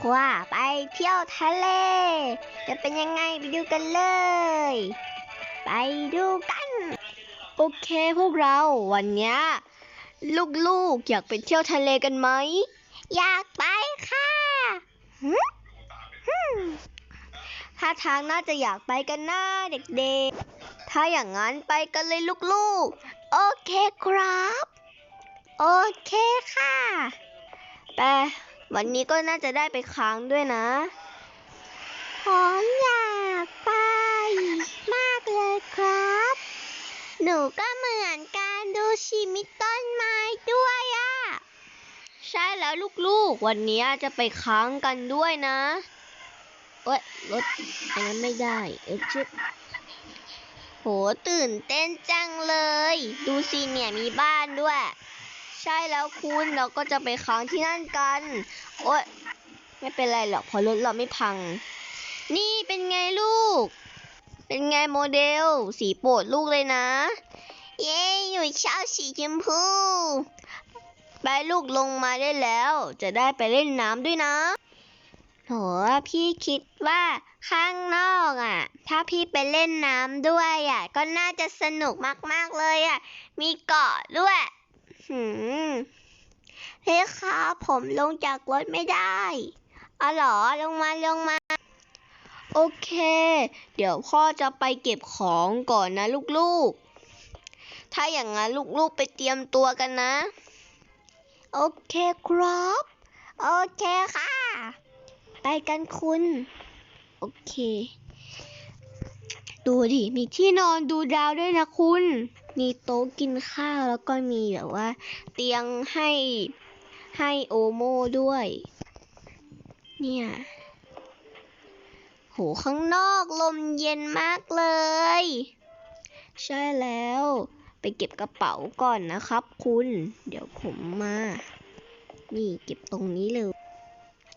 ครัวไปเที่ยวทะเล จะเป็นยังไงไปดูกันเลย ไปดูกัน โอเคพวกเราวันนี้ลูกๆอยากไปเที่ยวทะเลกันไหม อยากไปค่ะหึหึถ้าทางน่าจะอยากไปกันนะเด็กๆ ถ้าอย่างนั้นไปกันเลยลูกๆ โอเคครับ โอเคค่ะแต่ วันนี้ก็น่าจะได้ไปค้างด้วยนะผมอยากไป มากเลยครับ หนูก็เหมือนกันดูชีมิต้นไม้ด้วยอะใช่แล้วลูกๆ วันนี้จะไปค้างกันด้วยนะเอ้ยรถอันนั้นไม่ได้ เออชิบโหตื่นเต้นจังเลย ดูสิเนี่ยมีบ้านด้วย ใช่แล้วคุณเราก็จะไปค้างที่นั่นกัน โอ๊ยไม่เป็นไรหรอกเพราะรถเราไม่พัง นี่เป็นไงลูก เป็นไงโมเดล สีโปรดลูกเลยนะ เย้หนูชอบสีชมพูไปลูกลงมาได้แล้ว จะได้ไปเล่นน้ำด้วยนะโหพี่คิดว่าข้างนอกอะ ถ้าพี่ไปเล่นน้ำด้วยอะ ก็น่าจะสนุกมากๆเลยอะ มีเกาะด้วย หืมเฮ้ครับผมลงจากรถไม่ได้อ๋อเหรอลงมาลงมา โอเค เดี๋ยวพ่อจะไปเก็บของก่อนนะลูกๆ ถ้าอย่างนั้นลูกๆไปเตรียมตัวกันนะ โอเคครับ โอเคค่ะ ไปกันคุณ โอเค ดูดิ มีที่นอนดูดาวด้วยนะคุณ มีโต๊ะกินข้าวแล้วก็มีแบบว่า เตียงให้ให้โอโม่ด้วย เนี่ย โหข้างนอกลมเย็นมากเลย ใช่แล้ว ไปเก็บกระเป๋าก่อนนะครับคุณ เดี๋ยวผมมา นี่เก็บตรงนี้เลย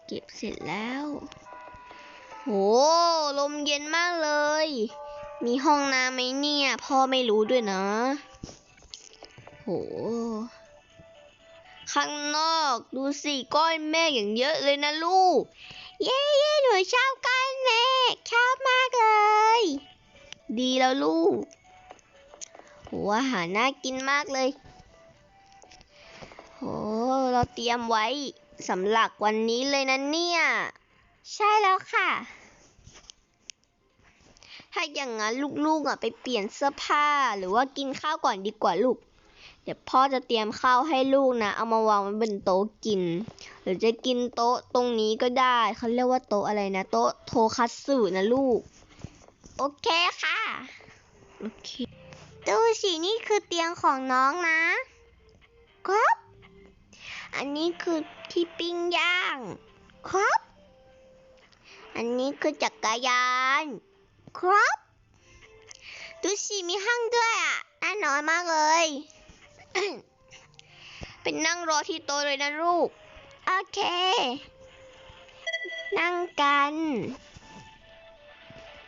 เก็บเสร็จแล้ว โห ลมเย็นมากเลย มีห้องน้ำไหมเนี่ย พ่อไม่รู้ด้วยนะ โห ข้างนอกดูสิก้อนเมฆอย่างเยอะเลยนะลูก เย้เย้หนูชอบก้อนเมฆชอบมากเลย ดีแล้วลูกโหอาหารน่ากินมากเลยโหเราเตรียมไว้สำหรับวันนี้เลยนะเนี่ย ใช่แล้วค่ะ ถ้าอย่างนั้นลูกๆอะไปเปลี่ยนเสื้อผ้าหรือว่ากินข้าวก่อนดีกว่าลูก เดี๋ยวพ่อจะเตรียมข้าวให้ลูกนะ เอามาวางไว้บนโต๊ะกิน หรือจะกินโต๊ะตรงนี้ก็ได้เขาเรียกว่าโต๊ะอะไรนะ โต๊ะโทคัตสึนะลูก โอเคค่ะ โอเคดูสินี่คือเตียงของน้องนะครับ อันนี้คือที่ปิ้งย่าง ครับ อันนี้คือจักรยาน ครับ ดูสิมีห้องด้วยอะน่านอนมากเลย เป็นนั่งรอที่โต๊ะเลยนะลูก โอเค นั่งกัน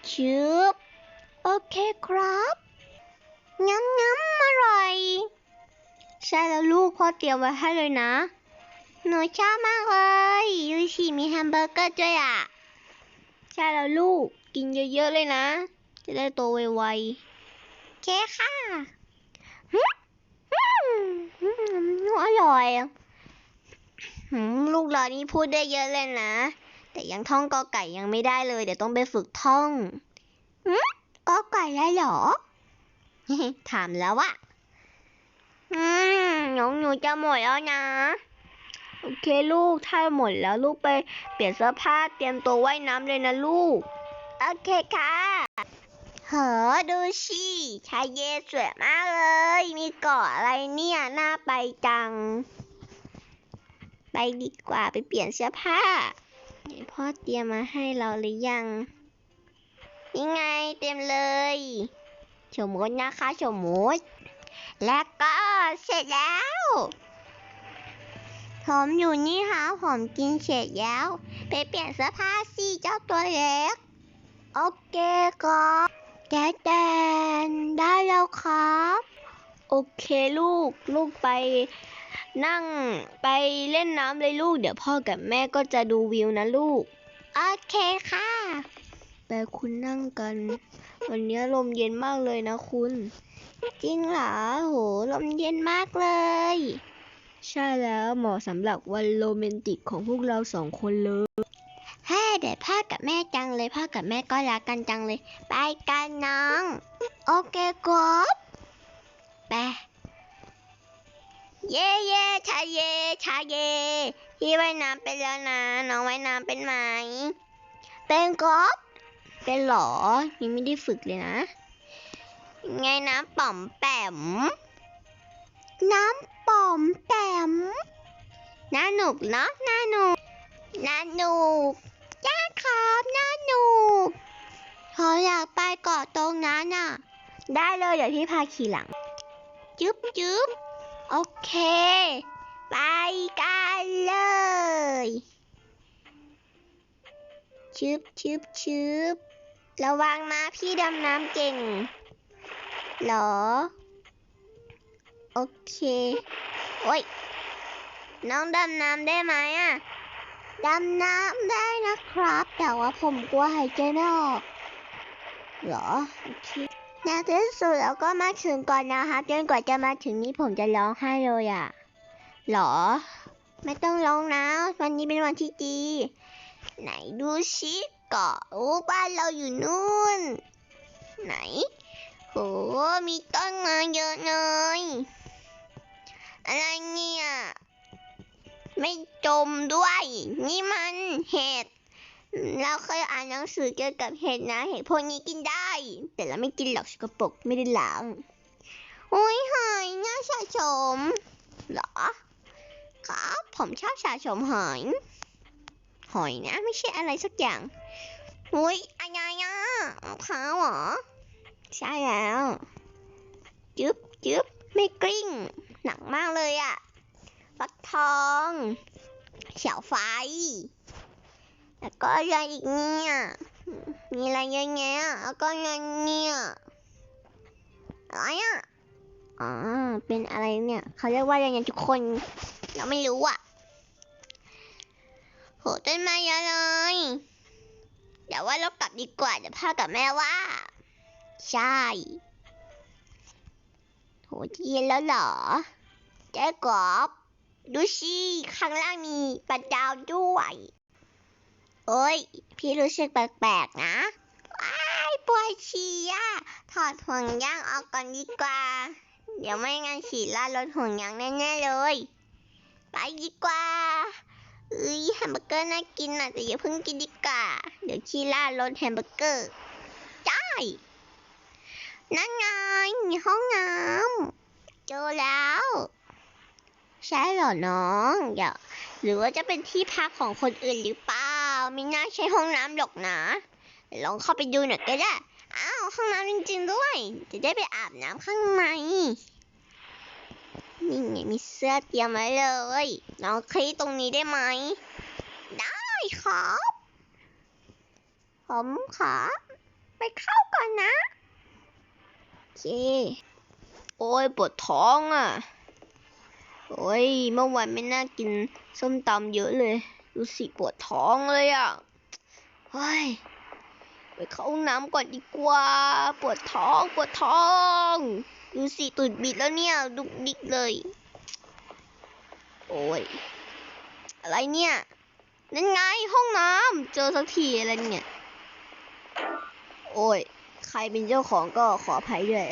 ชืบโอเคครับงั้มงั้มอร่อย ใช่แล้วลูกพ่อเตรียมไว้ให้เลยนะ หนูชอบมากเลยดูสิมีแฮมเบอร์เกอร์ด้วยอะ ใช่แล้วลูก กินเยอะๆเลยนะ จะได้โตไวๆโอเคค่ะหึอืมอืมอร่อยหืมลูกเรานี่พูดได้เยอะเลยนะ แต่ยังท่องกอไก่ยังไม่ได้เลย เดี๋ยวต้องไปฝึกท่องหืมกอไก่ได้เหรอ ถามแล้วอะอืมน้องหนูจะหมดแล้วนะ โอเคลูก ถ้าหมดแล้วลูกไปเปลี่ยนเสื้อผ้าเตรียมตัวว่ายน้ำเลยนะลูก โอเคค่ะเหอดูสิชายเยสวยมากเลย มีเกาะอะไรเนี่ย น่าไปจัง ไปดีกว่าไปเปลี่ยนเสื้อผ้าพ่อเตรียมมาให้เราหรือยังนี่ไงเตรียมเลยโฉมดนะคะโฉมดแล้วก็เสร็จแล้วผมอยู่นี่ฮะผมกินเสร็จแล้ว ไปเปลี่ยนเสื้อผ้าสิเจ้าตัวเล็ก โอเคครับแดดแดนได้แล้วครับ โอเคลูกลูกไปนั่งไปเล่นน้ำเลยลูก เดี๋ยวพ่อกับแม่ก็จะดูวิวนะลูก โอเคค่ะแต่คุณนั่งกัน วันนี้ลมเย็นมากเลยนะคุณ จริงเหรอโหลมเย็นมากเลย ใช่แล้วเหมาะสำหรับวันโรแมนติกของพวกเราสองคนเลย เฮ้เดี๋ยวพ่อกับแม่จังเลยพ่อกับแม่ก็รักกันจังเลย ไปกันน้อง โอเคครับไปเย่เย่ชาเย่ชาเย่พี่ว่ายน้ำเป็นแล้วนะน้องว่ายน้ำเป็นไหมเป็นครับเป็นหรอยังไม่ได้ฝึกเลยนะไงน้ำป่อมแปมน้ำป่อมแปมน่าหนุกเนาะน่าหนุกน่าหนุก ครับน่าหนุกเขาอยากไปเกาะตรงนั้นน่ะ ได้เลยเดี๋ยวพี่พาขี่หลังจึ๊บจึ๊บโอเค ไปกันเลยชึบชึบชึบระวังนะพี่ดำน้ำเก่ง หรอ โอเค โอ้ย น้องดำน้ำได้ไหมอะ ดำน้ำได้นะครับ แต่ว่าผมกลัวหายใจไม่ออกเหรอโอเคในที่สุดเราก็มาถึงก่อนนะครับจนกว่าจะมาถึงนี้ผมจะร้องไห้เลยอะเหรอ ไม่ต้องร้องนะวันนี้เป็นวันที่ดี ไหนดูชิเกาะโอ้บ้านเราอยู่นู่น ไหนโหมีต้นไม้เยอะเลยอะไรเนี่ย ไม่จมด้วย นี่มันเห็ด เราเคยอ่านหนังสือเกี่ยวกับเห็ดนะ เห็ดพวกนี้กินได้ แต่เราไม่กินหรอกสกปรกไม่ได้ล้างโอ้ยหอยน่าสะสมหรอ ครับผมชอบสะสมหอยหอยนะไม่ใช่อะไรสักอย่างอุ้ยอะไรอะมะพร้าวเหรอ ใช่แล้ว จึ๊บจึ๊บไม่กลิ้ง หนักมากเลยอะ ฟักทอง เสาไฟ แล้วก็อะไรอีกเนี่ย มีอะไรเยอะแยะแล้วก็อะไรเนี่ยอะไรอะอ๋อเป็นอะไรเนี่ย เขาเรียกว่าอะไรเนี่ยทุกคน เราไม่รู้อะโหต้นไม้เยอะเลยเดี๋ยวว่าเรากลับดีกว่าเดี๋ยวพ่อกับแม่ว่า ใช่โหที่เย็นแล้วเหรอเจ๊กอบ ดูสิข้างล่างมีปลาดาวด้วย โอ้ย พี่รู้สึกแปลกๆนะว้ายปวดฉี่อะถอดห่วงยางออกก่อนดีกว่า เดี๋ยวไม่งั้นฉี่ลาดรถห่วงยางแน่ๆเลย ไปดีกว่าเอ้ยแฮมเบอร์เกอร์น่ากินน่ะแต่อย่าเพิ่งกินดีกว่า เดี๋ยวขี้ล่ารถแฮมเบอร์เกอร์ได้นั่นไงห้องน้ำเจอแล้ว ใช่เหรอน้องอย่าหรือว่าจะเป็นที่พักของคนอื่นหรือเปล่าไม่น่าใช่ห้องน้ำหรอกนะ ลองเข้าไปดูหน่อยก็ได้อ้าวห้องน้ำจริง ๆ ด้วย จะได้ไปอาบน้ำข้างในนี่ไงมีเสื้อเตรียมไว้เลยน้องคลีตรงนี้ได้ไหม ได้ครับ ผมขอไปเข้าก่อนนะ โอเค โอ้ยปวดท้องอะ โอ้ยเมื่อวานไม่น่ากินส้มตำเยอะเลย รู้สึกปวดท้องเลยอะเฮ้ยไปเข้าห้องน้ำก่อนดีกว่า ปวดท้องปวดท้อง ดูสิตุดบิดแล้วเนี่ยดุกดิกเลย โอ้ยอะไรเนี่ยนั่นไงห้องน้ำเจอสักทีอะไรเนี่ย โอ้ยใครเป็นเจ้าของก็ขออภัยด้วย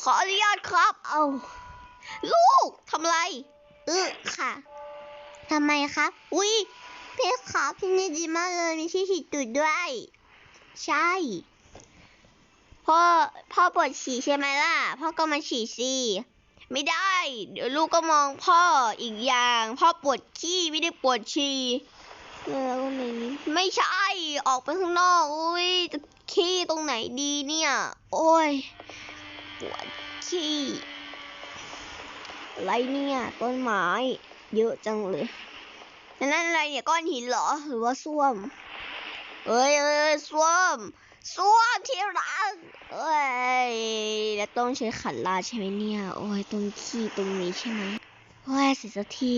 ขออนุญาตครับ เอา ลูกทำไรเออค่ะทำไมครับอุ้ยพี่ครับที่นี่ดีมากเลยมีที่ฉีดตูดด้วย ใช่พ่อพ่อปวดฉี่ใช่ไหมล่ะ พ่อก็มาฉี่สิไม่ได้ เดี๋ยวลูกก็มองพ่ออีกอย่าง พ่อปวดขี้ไม่ได้ปวดฉี่แล้วไม่ไม่ใช่ ออกไปข้างนอก อุ้ยจะขี้ตรงไหนดีเนี่ย โอ้ย ปวดขี้ อะไรเนี่ย ต้นไม้ เยอะจังเลยนั่นอะไรเนี่ยก้อนหินเหรอ หรือว่าส้วมเอ้ยเอ้ยส้วมส้วมที่รักเอ้ยแล้วต้องใช้ขันลาใช่ไหมเนี่ย โอ้ยตรงขี้ตรงนี้ใช่ไหมว้ายเสร็จสักที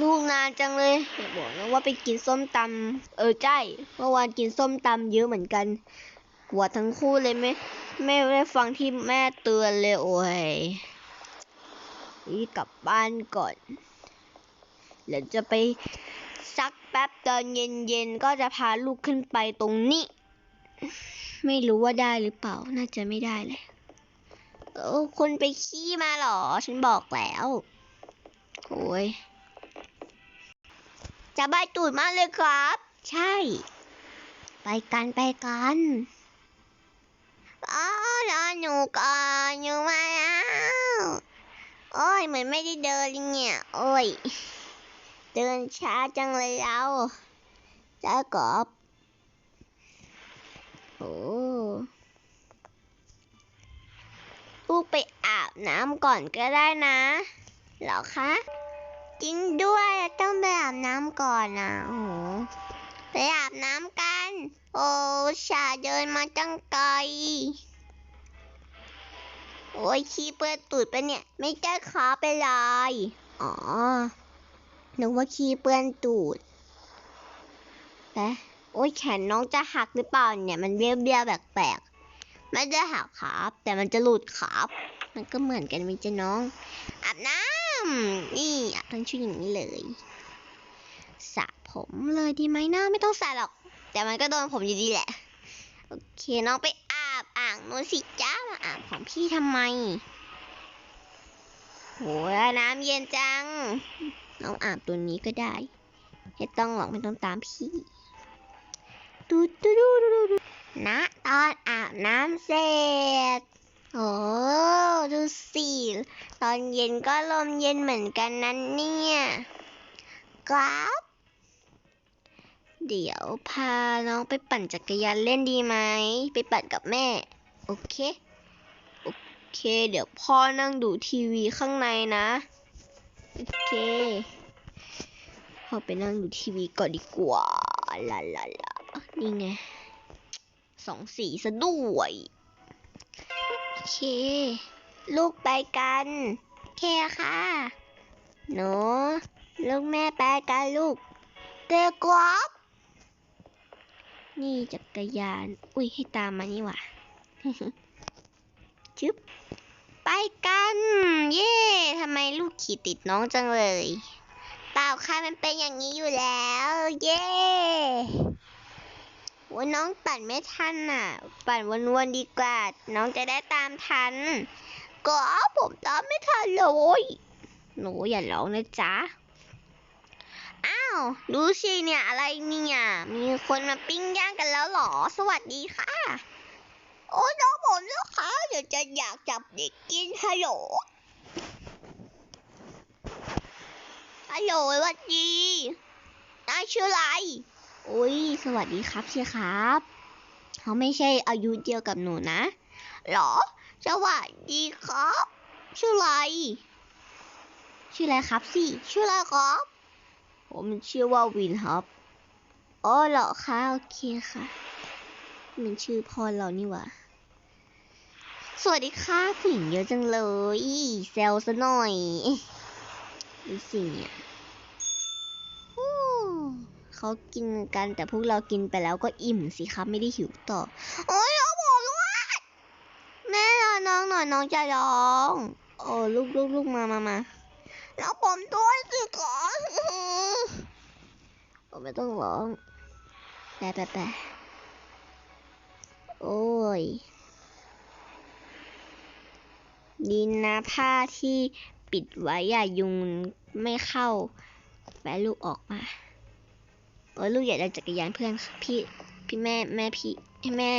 ลูกนานจังเลยอย่าบอกนะว่าไปกินส้มตำเออใช่เมื่อวานกินส้มตำเยอะเหมือนกันกลัวทั้งคู่เลยไหมไม่ได้ฟังที่แม่เตือนเลยโอ้ย รีบกลับบ้านก่อนเดี๋ยวจะไปซักแป๊บตอนเย็นๆก็จะพาลูกขึ้นไปตรงนี้ ไม่รู้ว่าได้หรือเปล่า น่าจะไม่ได้เลยเออคนไปขี้มาเหรอ ฉันบอกแล้วโอ้ยจะบายตูดมากเลยครับ ใช่ ไปกันไปกันอ๋อรอหนูก่อนหนูมาแล้ว โอ้ยเหมือนไม่ได้เดินเนี่ย โอ้ย เดินช้าจังเลยเราจ้ากบโอ้ลูกไปอาบน้ำก่อนก็ได้นะหรอคะ จริงด้วยต้องไปอาบน้ำก่อนนะโอ้ไปอาบน้ำกัน โอ้ชาเดินมาตั้งไกล โอ้ยขี้เปื้อนตูดไปะเนี่ย ไม่ได้ขาไปเลยอ๋อนึกว่าขี้เปื้อนตูดแะโอ้ยแขนน้องจะหักหรือเปล่าเนี่ย มันเบี้ยวเบี้ยวๆแปลกๆไม่ได้หักครับ แต่มันจะหลุดครับ มันก็เหมือนกันมิจะน้อง อาบน้ำนี่อาบทั้งชุดอย่างนี้เลยสระผมเลยดีไหมนะไม่ต้องสระหรอก แต่มันก็โดนผมอยู่ดีแหละ โอเคน้องไป อาบอ่างนนสิจ้ามาอาบของพี่ทำไมโหน้ำเย็นจังน้องอาบตัวนี้ก็ได้ไม่ต้องหรอกไม่ต้องตามพี่ดูดูดูดูดูดูนะตอนอาบน้ำเสร็จโอ้ดูสิตอนเย็นก็ลมเย็นเหมือนกันนั้นเนี่ยครับ เดี๋ยวพาน้องไปปั่นจักรยานเล่นดีไหม ไปปั่นกับแม่ โอเค โอเค เดี๋ยวพ่อนั่งดูทีวีข้างในนะ โอเคพ่อไปนั่งดูทีวีก่อนดีกว่าลาลาลานี่ไงสองสีซะด้วย โอเค ลูกไปกันแค่ค่ะหนูลูกแม่ไปกันลูกเด็กกรอบ นี่จักรยาน อุ้ยให้ตามมานี่หว่าจึ๊บไปกัน เย่ทำไมลูกขี่ติดน้องจังเลย เปล่าค่ะมันเป็นอย่างนี้อยู่แล้ว เย่โอ้ยน้องปั่นไม่ทันน่ะ ปั่นวนๆดีกว่า น้องจะได้ตามทัน ก็ผมตามไม่ทันเลย หนูอย่าร้องนะจ๊ะ อ้าว ดูสิเนี่ยอะไรเนี่ย มีคนมาปิ้งย่างกันแล้วเหรอ สวัสดีค่ะ โอ้น้องผมล้วค่ะเดี๋ยวจะอยากจับเด็กกินฮัลโหลฮัลโหลสวัสดีนายชื่ออะไรโอ้ย สวัสดีครับเชียครับ เขาไม่ใช่อายุเดียวกับหนูนะหรอ สวัสดีครับ ชื่ออะไร ชื่ออะไรครับสิ ชื่ออะไรครับ ผมชื่อว่าวินครับ อ๋อเหรอคะโอเคค่ะ มันชื่อพ่อเรานี่หว่า สวัสดีค่ะผู้หญิงเยอะจังเลยเซลซะหน่อยดูสิเนี่ยเขากินกันแต่พวกเรากินไปแล้วก็อิ่มสิครับไม่ได้หิวต่อ โอ้ยเอาผมด้วยแม่รอน้องหน่อยน้องจะร้อง โอ้ลูกลูกลูกมามามาแล้วผมด้วยสิคะ โอ้ไม่ต้องร้องแปะแปะแปโอ้ย ดินนะผ้าที่ปิดไว้อย่ายุงไม่เข้าแปะลูกออกมาโอ้ยลูกอยากได้จักรยานเพื่อนพี่พี่แม่แม่พี่ให้แม่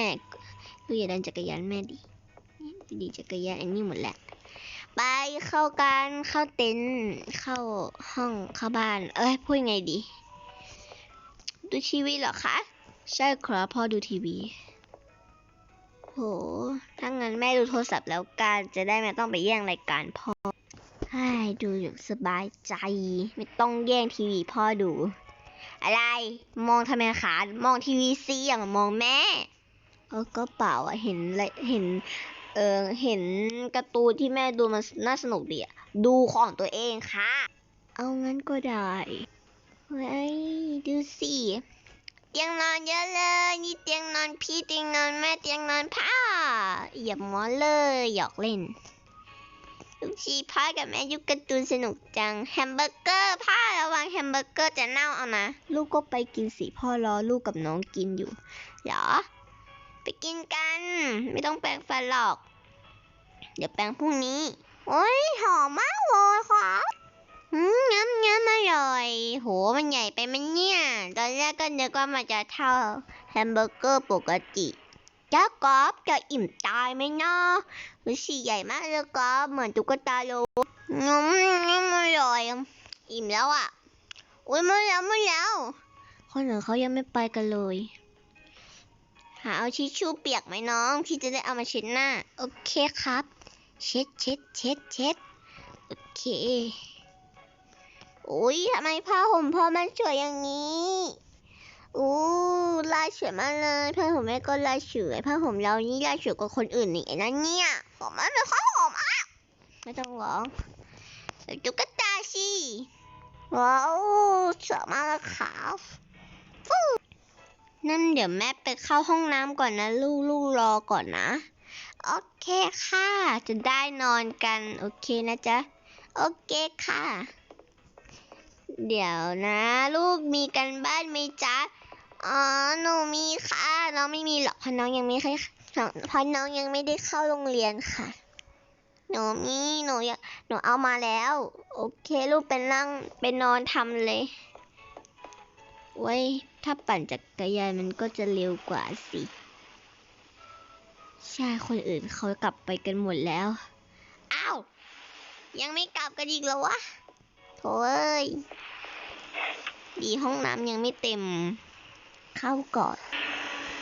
ลูกอยากได้จักรยานแม่ดิดีจักรยานอันนี้หมดแหละไปเข้ากันเข้าเต็นท์เข้าห้องเข้าบ้าน เอ้ยพูดยังไงดี ดูทีวีเหรอคะ ใช่ครับพ่อดูทีวี โห ถ้างั้นแม่ดูโทรศัพท์แล้วกันจะได้ไม่ต้องไปแย่งรายการพ่อให้ดูอย่างสบายใจ ไม่ต้องแย่งทีวีพ่อดู อะไร มองทำไมคะ มองทีวีซีอย่ามามองแม่ เออก็เปล่าอะเห็นอะไรเห็น เออเห็นการ์ตูนที่แม่ดูมันน่าสนุกดีอะดูของตัวเองค่ะ เอางั้นก็ได้ เฮ้ยดูสิเตียงนอนเยอะเลยนี่เตียงนอนพี่เตียงนอนแม่เตียงนอนพ่อเหยียบหมอนเลยหยอกเล่นลูกชีพ่อกับแม่ยุการ์ตูนสนุกจังแฮมเบอร์เกอร์พ่อระวังแฮมเบอร์เกอร์จะเน่าเอานะ ลูกก็ไปกินสิพ่อรอลูกกับน้องกินอยู่เหรอไปกินกัน ไม่ต้องแปรงฟันหรอก เดี๋ยวแปรงพรุ่งนี้ โอ้ยหอมมากเลยค่ะอื มง้ำง้ำอร่อย โห มันใหญ่ไปไหมันเนี่ย ตอนแรกก็นึกว่ามันจะเท่าแฮมเบอร์เกอร์ปกติจ้ากอบจะอิ่มตายไหมเนาะรู้สิใหญ่มากเลยกอบเหมือนตุ๊กตาโลง้ำง้ำอร่อย อิ่มแล้วอะ อุ้ยม่แล้วม่แล้ว คนอื่นเขายังไม่ไปกันเลย หาเอาทิชชู่เปียกไหมน้อง พี่จะได้เอามาเช็ดหน้า โอเคครับ เช็ดเช็ดเช็ดเช็ดโอเค อุ้ยทำไมผ้าห่มพ่อมันสวยอย่างนี้อู้ลายสวยมากเลยผ้าห่มแม่ก็ลายสวยผ้าห่มเรานี่ลายสวยกว่าคนอื่นนี่นะเนี่ยผมมันเป็นผ้าห่มอะไม่ต้องร้องตุ๊กตาสิว้าวสวยมากเลยครับฟูนั่นเดี๋ยวแม่ไปเข้าห้องน้ำก่อนนะลูกลูกรอก่อนนะโอเคค่ะ จะได้นอนกัน โอเคนะจ๊ะ โอเคค่ะ เดี๋ยวนะ ลูกมีกันบ้านไหมจ๊ะ อ๋อ หนูมีค่ะ น้องไม่มีหรอกเพราะน้องยังไม่เคยเพราะน้องยังไม่ได้เข้าโรงเรียนค่ะ หนูมี หนูอยากหนูเอามาแล้ว โอเค ลูกเป็นนั่งเป็นนอนทำเลยไว้ย ถ้าปั่นจักรยานมันก็จะเร็วกว่าสิ ใช่ คนอื่นเขากลับไปกันหมดแล้ว อ้าว ยังไม่กลับกันอีกเหรอวะ โอ้ย ดีห้องน้ำยังไม่เต็ม เข้าก่อน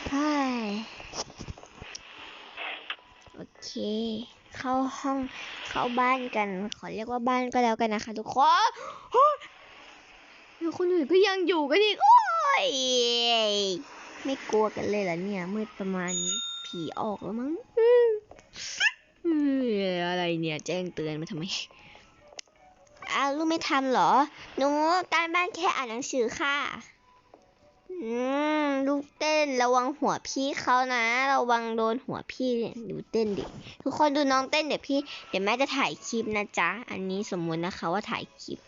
ใช่โอเค เข้าห้องเข้าบ้านกัน ขอเรียกว่าบ้านก็แล้วกันนะคะ ทุกคนโอ๊ยเดี๋ยวคนอื่นก็ยังอยู่กันอีก โอ้ย ไม่กลัวกันเลยเหรอเนี่ย มืดประมาณนี้ ผีออกแล้วมั้งอะไรเนี่ย แจ้งเตือนมาทำไม อ้าวลูกไม่ทำเหรอ หนูการบ้านแค่อ่านหนังสือค่ะ อืม ลูกเต้นระวังหัวพี่เขานะ ระวังโดนหัวพี่ดูเต้นดิ ทุกคนดูน้องเต้นเดี๋ยวพี่ เดี๋ยวแม่จะถ่ายคลิปนะจ๊ะ อันนี้สมมุตินะคะว่าถ่ายคลิป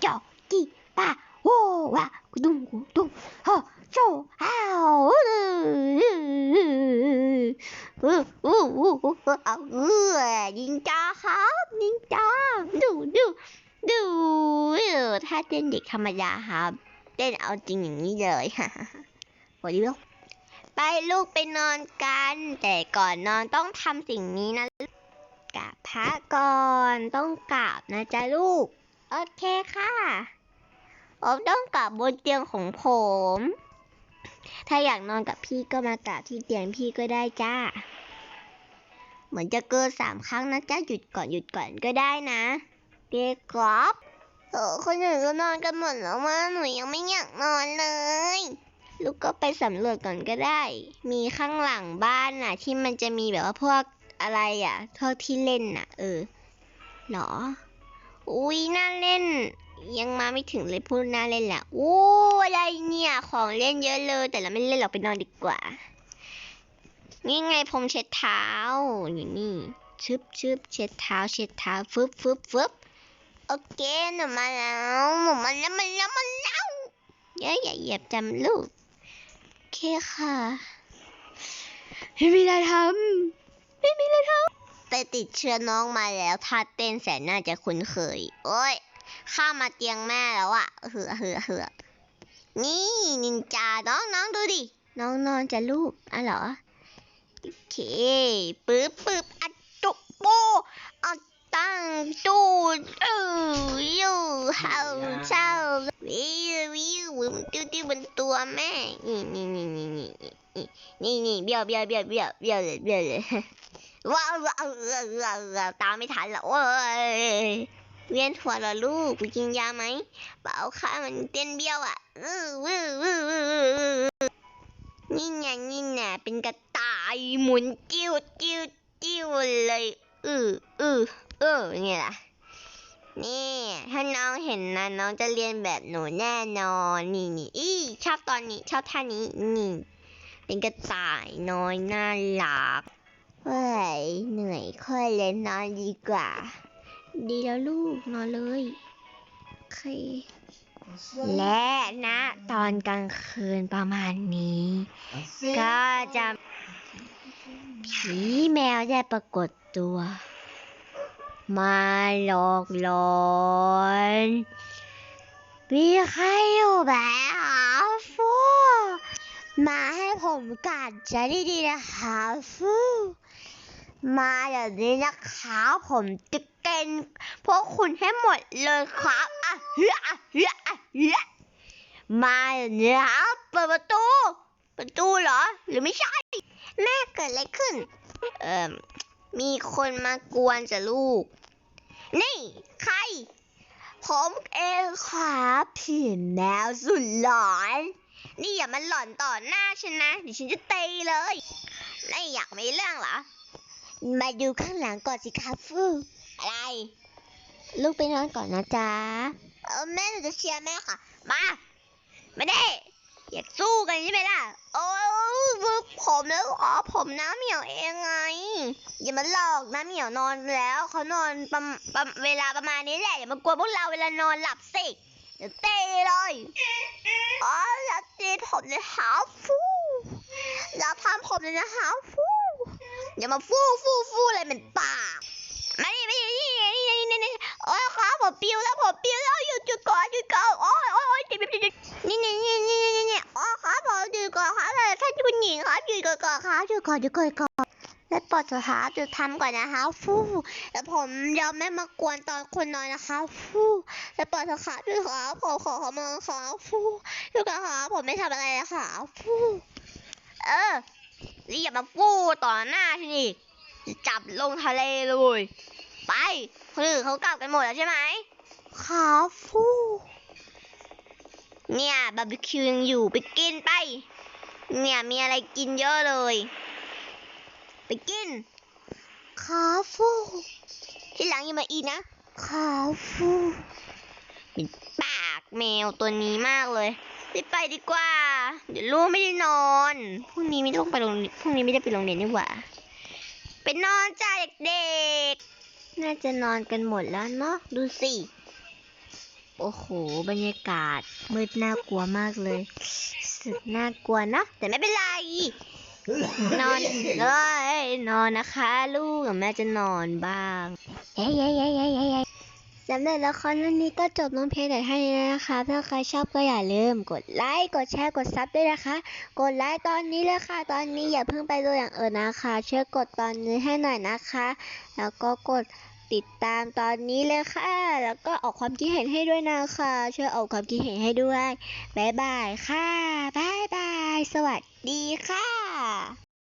เจ้าจีป้าโว้วะกุดุงกุดุงฮอ โจอ้าวเออเออเออเออเอาเออนินจาครับนินจาดูดูดูเออถ้าเต้นเด็กธรรมดาครับ เต้นเอาจริงอย่างนี้เลยฮ่าฮ่าฮ่าวันนี้ลูกไปลูกไปนอนกัน แต่ก่อนนอนต้องทำสิ่งนี้นะกราบพระก่อนต้องกราบนะจ๊ะลูก โอเคค่ะผมต้องกราบบนเตียงของผม ถ้าอยากนอนกับพี่ก็มากราบที่เตียงพี่ก็ได้จ้า เหมือนจะเกินสามครั้งนะจ๊ะหยุดก่อนหยุดก่อนก็ได้นะเด็กกรอบเออคนอื่นก็นอนกันหมดแล้วมาหนูยังไม่อยากนอนเลย ลูกก็ไปสำรวจก่อนก็ได้ มีข้างหลังบ้านน่ะ ที่มันจะมีแบบว่าพวกอะไรอะพวกที่เล่นน่ะ เออเหรอ อุ้ยน่าเล่น ยังมาไม่ถึงเลยพูดน่าเล่นแหละโอ้อะไรเนี่ย ของเล่นเยอะเลย แต่เราไม่เล่นหรอกไปนอนดีกว่า นี่ไงพรมเช็ดเท้าอยู่นี่ชึบชึบเช็ดเท้า เช็ดเท้าฟึบฟึบฟึบโอเคหนูมาแล้วหนูมาแล้วมาแล้วมาแล้วอย่าอย่าเหยียบจำลูกโอเคค่ะไม่มีอะไรทำไม่มีอะไรทำแต่ติดเชื้อน้องมาแล้วท่าเต้นแสนน่าจะคุ้นเคย โอ้ย ข้ามาเตียงแม่แล้วอะเหือเหือเหือนี่นินจา น้องน้องดูดิ น้องนอนจะลูกอะเหรอ โอเคปึ๊บปึ๊บอัดจุบโปอัดตั้งตู้เอออยู่เฮาเช่าวิววิววิวติ้วติ้วบนตัวแม่นี่นี่นี่นี่นี่นี่นี่เบี้ยวเบี้ยวเบี้ยวเบี้ยวเบี้ยวเลยเบี้ยวเลยว้าวว้าวว้าวว้าวตามไม่ทันแล้วโอ้ย เวียนหัวเหรอลูกไปกินยาไหมเปล่าค่ะมันเต้นเบี้ยวอะออวือวือวือวือวือนี่ไงนี่ไงเป็นกระต่ายหมุนจิ้วจิ้วจิ้วเลยเออเออเออไงล่ะนี่ถ้าน้องเห็นนะน้องจะเรียนแบบหนูแน่นอนนี่นี่อีชอบตอนนี้ชอบท่านี้นี่เป็นกระต่ายน้อยน่ารักเฮ้ยเหนื่อยค่อยเล่นนอนดีกว่า ดีแล้วลูกนอนเลยโอเคและนะ ตอนกลางคืนประมาณนี้ ก็จะผีแมวได้ปรากฏตัว มาหลอกหลอนมีใครอยู่แบบฟูมาให้ผมกัดจะดีๆนะคะฟูมาเดี๋ยวนี้นะคะผมจะ เกณฑ์พวกคุณให้หมดเลยครับอะเฮ้ยอะเฮ้ยอะเฮ้ยมาเดี๋ยวนี้ครับเปิดประตู ประตูเหรอ หรือไม่ใช่ แม่เกิดอะไรขึ้น เอ่อมีคนมากวนจะลูก นี่ใคร ผมเองครับผีแมวสุดหลอน นี่อย่ามาหลอนต่อหน้าฉันนะเดี๋ยวฉันจะตีเลยนี่อยากมีเรื่องเหรอ มาดูข้างหลังก่อนสิครับฟูอะไร ลูกไปนอนก่อนนะจ๊ะเออแม่หนูจะเชียร์แม่ค่ะ มาไม่ได้อยากสู้กันใช่ไหมล่ะ โอ้ยผมแล้วอ๋อผมน้ำเหมียวเองไง อย่ามาหลอกน้ำเหมียวนอนแล้วเขานอนประมประมเวลาประมาณนี้แหละอย่ามากวนพวกเราเวลานอนหลับสิเดี๋ยวเตะเลยอ๋ออย่าตีผมเลยหาฟูอย่าทำผมเลยนะหาฟู อย่ามาฟู่ฟู่ฟู่อะไรเหม็นปากมาดิมาดินี่นี่นี่นี่นี่โอ้ยครับผมปิวแล้วผมปิวแล้วหยุดหยุดก่อนหยุดก่อนโอ้ยโอ้ยโอ้ยเจ็บเจ็บเจ็บนี่นี่นี่นี่นี่นี่อ๋อครับผมหยุดก่อนครับเลยท่านคุณหญิงครับหยุดก่อนก่อนครับหยุดก่อนหยุดก่อนก่อนและปลดสถาหยุดทำก่อนนะคะฟู่แล้วผมยอมไม่มากวนตอนคนนอนนะคะฟู่และปลดสถาด้วยค่ะผมขอขอมาค่ะฟู่ยุดูกันค่ะผมไม่ทำอะไรนะคะฟู่เออ นี่อย่ามาฟู่ต่อหน้าฉันอีกจะจับลงทะเลเลย ไปคนอื่นเขากลับกันหมดแล้วใช่ไหมค่ะฟู่เนี่ยบาร์บีคิวยังอยู่ไปกินไป เนี่ยมีอะไรกินเยอะเลย ไปกินคาฟูที่หลังอย่ามาอีกนะคาฟูเป็นปากแมวตัวนี้มากเลย รีบไปดีกว่า เดี๋ยวลูกไม่ได้นอนพรุ่งนี้ไม่ต้องไปโรงพรุ่งนี้ไม่ได้ไปโรงเรียนดีกว่าไปนอนจ้าเด็กๆ น่าจะนอนกันหมดแล้วเนาะดูสิโอ้โห บรรยากาศมืดน่ากลัวมากเลย สุดน่ากลัวนะ แต่ไม่เป็นไร นอนเลยนอนนะคะ ลูกแม่จะนอนบ้างเย้เย้เย้เย้เย้เย้ สำหรับละครเรื่องนี้ก็จบลงเพียงแต่เท่านี้นะคะถ้าใครชอบก็อย่าลืม กดไลค์ กดแชร์ กดซับด้วยนะคะ กดไลค์ตอนนี้เลยค่ะ ตอนนี้อย่าเพิ่งไปดูอย่างอื่นนะคะ ช่วยกดตอนนี้ให้หน่อยนะคะ แล้วก็กดติดตามตอนนี้เลยค่ะ แล้วก็ออกความคิดเห็นให้ด้วยนะคะ ช่วยออกความคิดเห็นให้ด้วย บ๊ายบายค่ะ บ๊ายบาย สวัสดีค่ะ